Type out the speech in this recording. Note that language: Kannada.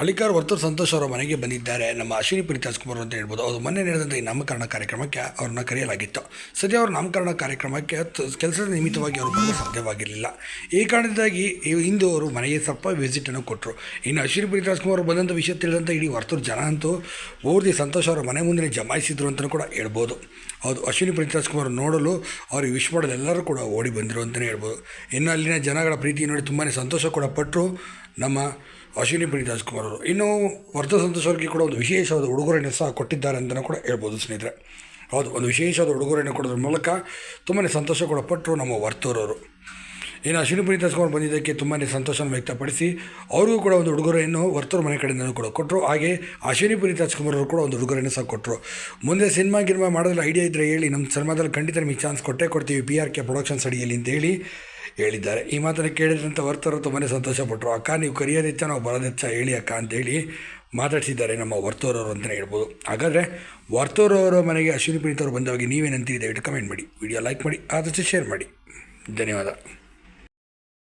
ಹಳ್ಳಿಕಾರ್ ವರ್ತೂರ್ ಸಂತೋಷ್ ಅವರ ಮನೆಗೆ ಬಂದಿದ್ದಾರೆ. ನಮ್ಮ ಅಶ್ವಿನಿ ಪ್ರೀತಾಸ್ ಕುಮಾರ್ ಅಂತ ಹೇಳ್ಬೋದು. ಅವರು ಮೊನ್ನೆ ನಡೆದಂಥ ಈ ನಾಮಕರಣ ಕಾರ್ಯಕ್ರಮಕ್ಕೆ ಅವ್ರನ್ನ ಕರೆಯಲಾಗಿತ್ತು. ಸದ್ಯ ಅವರು ನಾಮಕರಣ ಕಾರ್ಯಕ್ರಮಕ್ಕೆ ಕೆಲಸದ ನಿಮಿತ್ತವಾಗಿ ಅವರು ಬರಲು ಸಾಧ್ಯವಾಗಿರಲಿಲ್ಲ. ಈ ಕಾರಣದಿಂದಾಗಿ ಇಂದು ಅವರು ಮನೆಗೆ ಸ್ವಲ್ಪ ವಿಸಿಟನ್ನು ಕೊಟ್ಟರು ಇನ್ನು ಅಶ್ವಿನಿ ಪ್ರೀತಿ ರಾಜ್ಕುಮಾರ್ ಅವರು ಬಂದಂಥ ವಿಷಯ ತಿಳಿದಂಥ ಇಡೀ ವರ್ತೂರ್ ಜನ ಅಂತೂ ಪೂರ್ತಿ ಸಂತೋಷ ಅವರ ಮನೆ ಮುಂದೆ ಜಮಾಯಿಸಿದ್ರು ಅಂತಲೂ ಕೂಡ ಹೇಳ್ಬೋದು. ಹೌದು, ಅಶ್ವಿನಿ ಪ್ರೀತಾಸ್ ರಾಜ್ಕುಮಾರ್ ನೋಡಲು ಅವ್ರಿಗೆ ವಿಶ್ ಮಾಡಲು ಕೂಡ ಓಡಿ ಬಂದರು ಅಂತಲೇ ಹೇಳ್ಬೋದು. ಇನ್ನು ಅಲ್ಲಿನ ಜನಗಳ ಪ್ರೀತಿ ನೋಡಿ ತುಂಬಾ ಸಂತೋಷ ಕೂಡ ಪಟ್ಟರು ನಮ್ಮ ಅಶ್ವಿನಿ ಪ್ರೀತಿ ರಾಜ್ಕುಮಾರ್ ಅವರು. ಇನ್ನು ವರ್ಧ ಸಂತೋಷ್ ಅವರಿಗೆ ಕೂಡ ಒಂದು ವಿಶೇಷವಾದ ಉಡುಗೊರೆಯನ್ನು ಸಹ ಕೊಟ್ಟಿದ್ದಾರೆ ಅಂತಲೂ ಕೂಡ ಹೇಳ್ಬೋದು ಸ್ನೇಹಿತರೆ. ಹೌದು, ಒಂದು ವಿಶೇಷವಾದ ಉಡುಗೊರೆಯನ್ನು ಕೊಡೋದ್ರ ಮೂಲಕ ತುಂಬಾ ಸಂತೋಷ ಕೂಡ ಪಟ್ಟರು ನಮ್ಮ ವರ್ತೂರವರು. ಇನ್ನು ಅಶ್ವಿನಿ ಪುನೀತ್ ರಾಜ್ಕುಮಾರ್ ಬಂದಿದ್ದಕ್ಕೆ ತುಂಬಾ ಸಂತೋಷವನ್ನು ವ್ಯಕ್ತಪಡಿಸಿ ಅವರಿಗೂ ಕೂಡ ಒಂದು ಉಡುಗೊರೆಯನ್ನು ವರ್ತೂರು ಮನೆ ಕಡೆಯಿಂದ ಕೂಡ ಕೊಟ್ಟರು ಹಾಗೆ ಅಶ್ವಿನಿ ಪುನೀತ್ ರಾಜ್ಕುಮಾರ್ ಅವರು ಕೂಡ ಒಂದು ಉಡುಗೊರೆಯನ್ನು ಸಹ ಕೊಟ್ಟರು ಮುಂದೆ ಸಿನಿಮಾ ಗಿನಿಮಾ ಮಾಡೋದ್ರಲ್ಲಿ ಐಡಿಯಾ ಇದ್ದರೆ ಹೇಳಿ ನಮ್ಮ ಸಿನಿಮಾದಲ್ಲಿ ಖಂಡಿತ ನಿಮಗೆ ಚಾನ್ಸ್ ಕೊಟ್ಟೇ ಕೊಡ್ತೀವಿ. ಪಿ ಆರ್ ಕೆ ಪ್ರೊಡಕ್ಷನ್ಸ್ ಅಡಿಯಲ್ಲಿ ಅಂತ ಹೇಳಿ ಹೇಳಿದ್ದಾರೆ. ಈ ಮಾತನ್ನು ಕೇಳಿದಂಥ ವರ್ತರು ತುಂಬಾ ಸಂತೋಷಪಟ್ಟರು ಅಕ್ಕ, ನೀವು ಕರೆಯೋದಿತ್ತ ನಾವು ಬರೋದಿತ್ತ ಹೇಳಿ ಅಕ್ಕ ಅಂತೇಳಿ ಮಾತಾಡ್ಸಿದ್ದಾರೆ ನಮ್ಮ ವರ್ತೂರವರು ಅಂತಲೇ ಹೇಳ್ಬೋದು. ಹಾಗಾದರೆ ವರ್ತೂರವರ ಮನೆಗೆ ಅಶ್ವಿನಿ ಅವರು ಬಂದವಾಗ ನೀವೇನಂತೀರಿ ದಯವಿಟ್ಟು ಕಮೆಂಟ್ ಮಾಡಿ. ವಿಡಿಯೋ ಲೈಕ್ ಮಾಡಿ, ಆದಷ್ಟು ಶೇರ್ ಮಾಡಿ. ಧನ್ಯವಾದ.